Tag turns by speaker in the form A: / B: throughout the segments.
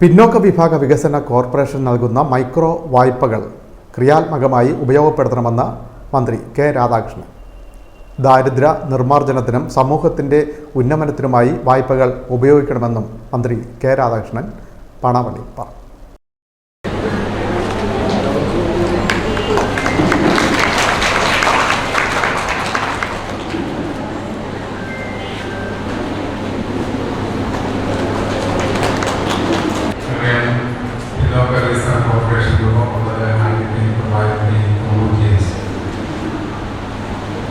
A: പിന്നോക്ക വിഭാഗ വികസന കോർപ്പറേഷൻ നൽകുന്ന മൈക്രോ വായ്പകൾ ക്രിയാത്മകമായി ഉപയോഗപ്പെടുത്തണമെന്ന് മന്ത്രി കെ രാധാകൃഷ്ണൻ. ദാരിദ്ര്യ നിർമ്മാർജനത്തിനും സമൂഹത്തിന്റെ ഉന്നമനത്തിനുമായി വായ്പകൾ ഉപയോഗിക്കണമെന്നും മന്ത്രി കെ രാധാകൃഷ്ണൻ പണവള്ളി പറഞ്ഞു.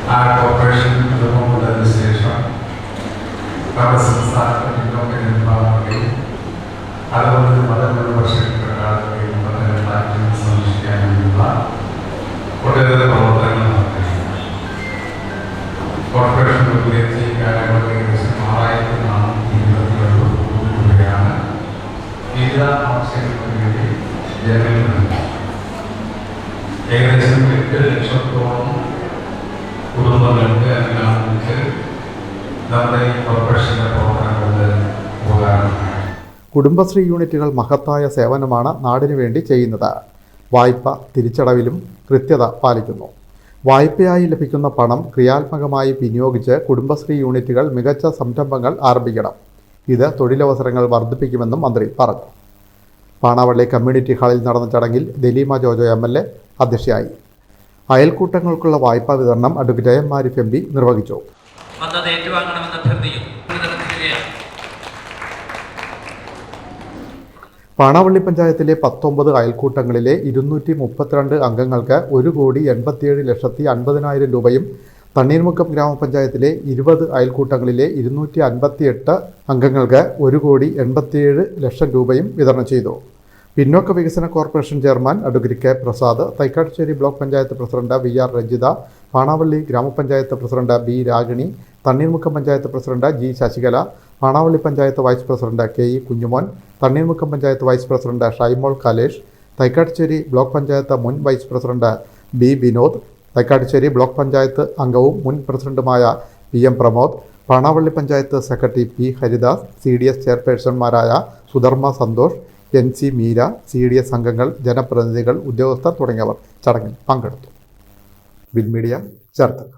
B: ആ കോർപ്പറേഷൻ രൂപം കൊണ്ടതിന് ശേഷം നമ്മുടെ സംസ്ഥാനത്ത് പിന്നോക്ക വിഭാഗങ്ങളെയും അതുപോലെ പതിനൊന്ന് വർഷക്കാലത്തെയും പതിനെട്ടാക്കി സംരക്ഷിക്കാനുള്ള ഒട്ടേറെ പ്രവർത്തനങ്ങൾ നടത്തിയിട്ടുണ്ട്. കോർപ്പറേഷൻ രൂപീകരിച്ച് ഈ കാലങ്ങളിൽ ഏകദേശം ആറായിരത്തി നാനൂറ്റി ഇരുപത്തിരണ്ട് കോടി രൂപയാണ് വിവിധ ആവശ്യങ്ങൾക്ക് വേണ്ടി നൽകി ഏകദേശം എട്ട് ലക്ഷത്തോളം
A: കുടുംബശ്രീ യൂണിറ്റുകൾ മഹത്തായ സേവനമാണ് നാടിനു വേണ്ടി ചെയ്യുന്നത്. വായ്പ തിരിച്ചടവിലും കൃത്യത പാലിക്കുന്നു. വായ്പയായി ലഭിക്കുന്ന പണം ക്രിയാത്മകമായി വിനിയോഗിച്ച് കുടുംബശ്രീ യൂണിറ്റുകൾ മികച്ച സംരംഭങ്ങൾ ആരംഭിക്കണം. ഇത് തൊഴിലവസരങ്ങൾ വർദ്ധിപ്പിക്കുമെന്നും മന്ത്രി പറഞ്ഞു. പാണവള്ളി കമ്മ്യൂണിറ്റി ഹാളിൽ നടന്ന ചടങ്ങിൽ Dalima Jojo M L A അധ്യക്ഷയായി. അയൽക്കൂട്ടങ്ങൾക്കുള്ള വായ്പാ വിതരണം advocate M Arif M P നിർവഹിച്ചു.
C: വന്നത് ഏറ്റുവാങ്ങണമെന്ന് അഭ്യർത്ഥിക്കുന്നു.
A: പാണവള്ളി പഞ്ചായത്തിലെ പത്തൊമ്പത് അയൽക്കൂട്ടങ്ങളിലെ ഇരുന്നൂറ്റി മുപ്പത്തിരണ്ട് അംഗങ്ങൾക്ക് ഒരു കോടി എൺപത്തിയേഴ് ലക്ഷത്തി അൻപതിനായിരം രൂപയും തണ്ണീർമുക്കം ഗ്രാമപഞ്ചായത്തിലെ ഇരുപത് അയൽക്കൂട്ടങ്ങളിലെ ഇരുന്നൂറ്റി അൻപത്തിയെട്ട് അംഗങ്ങൾക്ക് ഒരു കോടി എൺപത്തിയേഴ് ലക്ഷം രൂപയും വിതരണം ചെയ്തു. പിന്നോക്ക വികസന corporation chairman advocate K Prasad Thaikattussery block panchayat president V R Ranjitha Panavally ഗ്രാമപഞ്ചായത്ത് president B Ragini Thanneermukkom panchayat president G Shashikala Panavally panchayat vice president K E Kunjumon Thanneermukkom panchayat vice president Shaimol Kalesh Thaikattussery block panchayat മുൻ vice president B Vinod Thaikattussery block panchayat അംഗവും മുൻ പ്രസിഡന്റുമായ P M Pramod Panavally panchayat secretary P Haridas C D S ചെയർപേഴ്സൺമാരായ Sudharma Santhosh N C Meera C D S അംഗങ്ങൾ ജനപ്രതിനിധികൾ ഉദ്യോഗസ്ഥർ തുടങ്ങിയവർ ചടങ്ങിൽ പങ്കെടുത്തു. Bill media Cherthala.